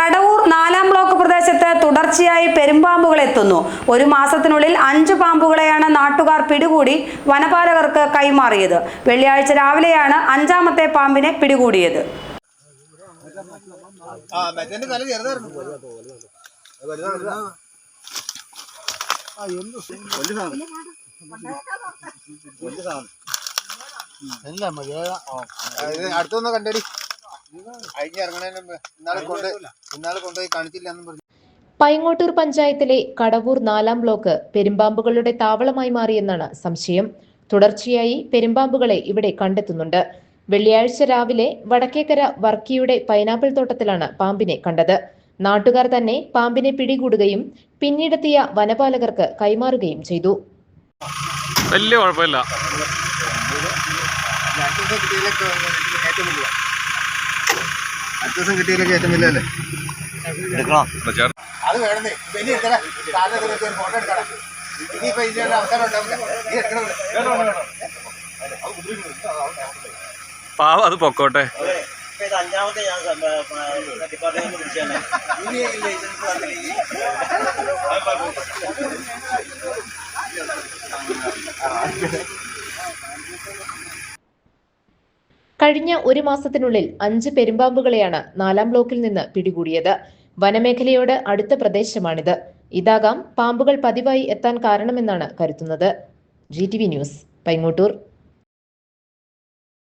കടവൂർ നാലാം ബ്ലോക്ക് പ്രദേശത്ത് തുടർച്ചയായി പെരുമ്പാമ്പുകൾ എത്തുന്നു. ഒരു മാസത്തിനുള്ളിൽ അഞ്ച് പാമ്പുകളെയാണ് നാട്ടുകാർ പിടികൂടി വനപാലകർക്ക് കൈമാറിയത്. വെള്ളിയാഴ്ച രാവിലെയാണ് അഞ്ചാമത്തെ പാമ്പിനെ പിടികൂടിയത്. അടുത്തൊന്ന് കണ്ടടി. അഴിഞ്ഞ് ഇറങ്ങണേന് മുമ്പ് ഇന്നാളെ കൊണ്ട് ഇന്നാളെ കൊണ്ടുപോയി കാണിച്ചില്ല പറഞ്ഞു. പൈങ്ങോട്ടൂർ പഞ്ചായത്തിലെ കടവൂർ നാലാം ബ്ലോക്ക് പെരുമ്പാമ്പുകളുടെ താവളമായി മാറിയെന്നാണ് സംശയം. തുടർച്ചയായി പെരുമ്പാമ്പുകളെ ഇവിടെ കണ്ടെത്തുന്നുണ്ട്. വെള്ളിയാഴ്ച രാവിലെ വടക്കേക്കര വർക്കിയുടെ പൈനാപ്പിൾ തോട്ടത്തിലാണ് പാമ്പിനെ കണ്ടത്. നാട്ടുകാർ തന്നെ പാമ്പിനെ പിടികൂടുകയും പിന്നീടെത്തിയ വനപാലകർക്ക് കൈമാറുകയും ചെയ്തു. വലിയ കുഴപ്പമില്ല. അടുത്ത ദിവസം കിട്ടിയതിലൊക്കെ ഏറ്റവും വലിയ അല്ലേ അത് വേണമെന്നേ. വലിയ എടുക്കടാ കാലിൽ ഫോട്ടോ എടുക്കടാ ഇനിയിപ്പോ ഇതിന്റെ അവസരം ഉണ്ടാവില്ല നീ എടുക്കണം. പാവം അത് പൊക്കോട്ടെ. ഇത് അഞ്ചാമത്തെ ഞാൻ ഡിപ്പാർട്ട്മെന്റ് ഇനി ഈ ലൈസൻസ് കഴിഞ്ഞ ഒരു മാസത്തിനുള്ളിൽ അഞ്ച് പെരുമ്പാമ്പുകളെയാണ് നാലാം ബ്ലോക്കിൽ നിന്ന് പിടികൂടിയത്. വനമേഖലയോട് അടുത്ത പ്രദേശമാണിത്. ഇതാകാം പാമ്പുകൾ പതിവായി എത്താൻ കാരണമെന്നാണ് കരുതുന്നത്. G T V news Paingottoor.